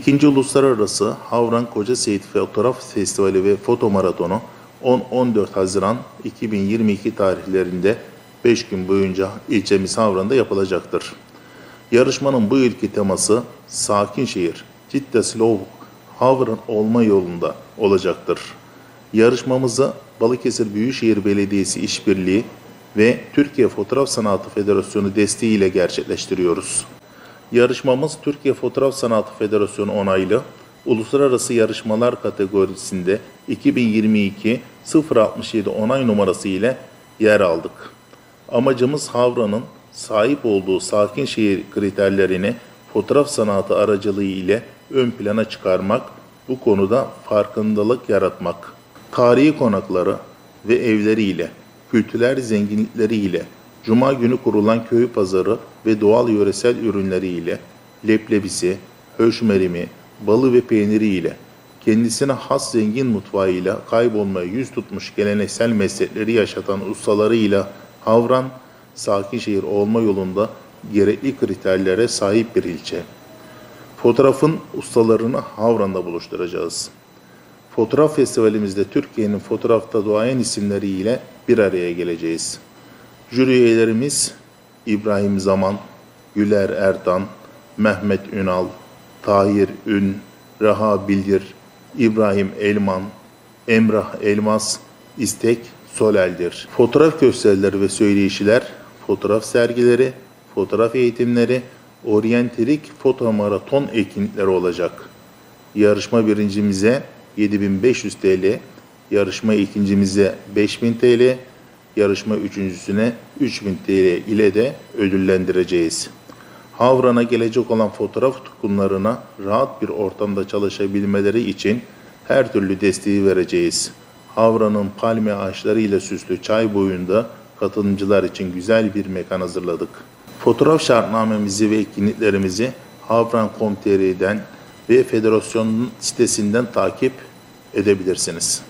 İkinci Uluslararası Havran Koca Seyit Fotoğraf Festivali ve Foto Maratonu 10-14 Haziran 2022 tarihlerinde 5 gün boyunca ilçemiz Havran'da yapılacaktır. Yarışmanın bu yılki teması Sakin Şehir, Cidde Slow Havran olma yolunda olacaktır. Yarışmamızı Balıkesir Büyükşehir Belediyesi İşbirliği ve Türkiye Fotoğraf Sanatı Federasyonu desteğiyle gerçekleştiriyoruz. Yarışmamız Türkiye Fotoğraf Sanatı Federasyonu onaylı uluslararası yarışmalar kategorisinde 2022 067 onay numarası ile yer aldık. Amacımız Havran'ın sahip olduğu sakin şehir kriterlerini fotoğraf sanatı aracılığı ile ön plana çıkarmak, bu konuda farkındalık yaratmak. Tarihi konakları ve evleriyle, kültürel zenginlikleriyle, Cuma günü kurulan köy pazarı ve doğal yöresel ürünleriyle, leblebisi, höşmerimi, balı ve peyniriyle, kendisine has zengin mutfağıyla kaybolmaya yüz tutmuş geleneksel meslekleri yaşatan ustalarıyla Havran, sakin şehir olma yolunda gerekli kriterlere sahip bir ilçe. Fotoğrafın ustalarını Havran'da buluşturacağız. Fotoğraf festivalimizde Türkiye'nin fotoğrafta doğayan isimleriyle bir araya geleceğiz. Jüri üyelerimiz İbrahim Zaman, Güler Ertan, Mehmet Ünal, Tahir Ün, Reha Bildir, İbrahim Elman, Emrah Elmas, İstek Solel'dir. Fotoğraf gösterileri ve söyleyişiler, fotoğraf sergileri, fotoğraf eğitimleri, oryantelik foto maraton etkinlikleri olacak. Yarışma birincimize 7500 TL, yarışma ikincimize 5000 TL, yarışma üçüncüsüne 3000 TL ile de ödüllendireceğiz. Havran'a gelecek olan fotoğraf tutkunlarına rahat bir ortamda çalışabilmeleri için her türlü desteği vereceğiz. Havran'ın palmiye ağaçlarıyla süslü çay boyunda katılımcılar için güzel bir mekan hazırladık. Fotoğraf şartnamemizi ve etkinliklerimizi havran.com.tr'den ve federasyonun sitesinden takip edebilirsiniz.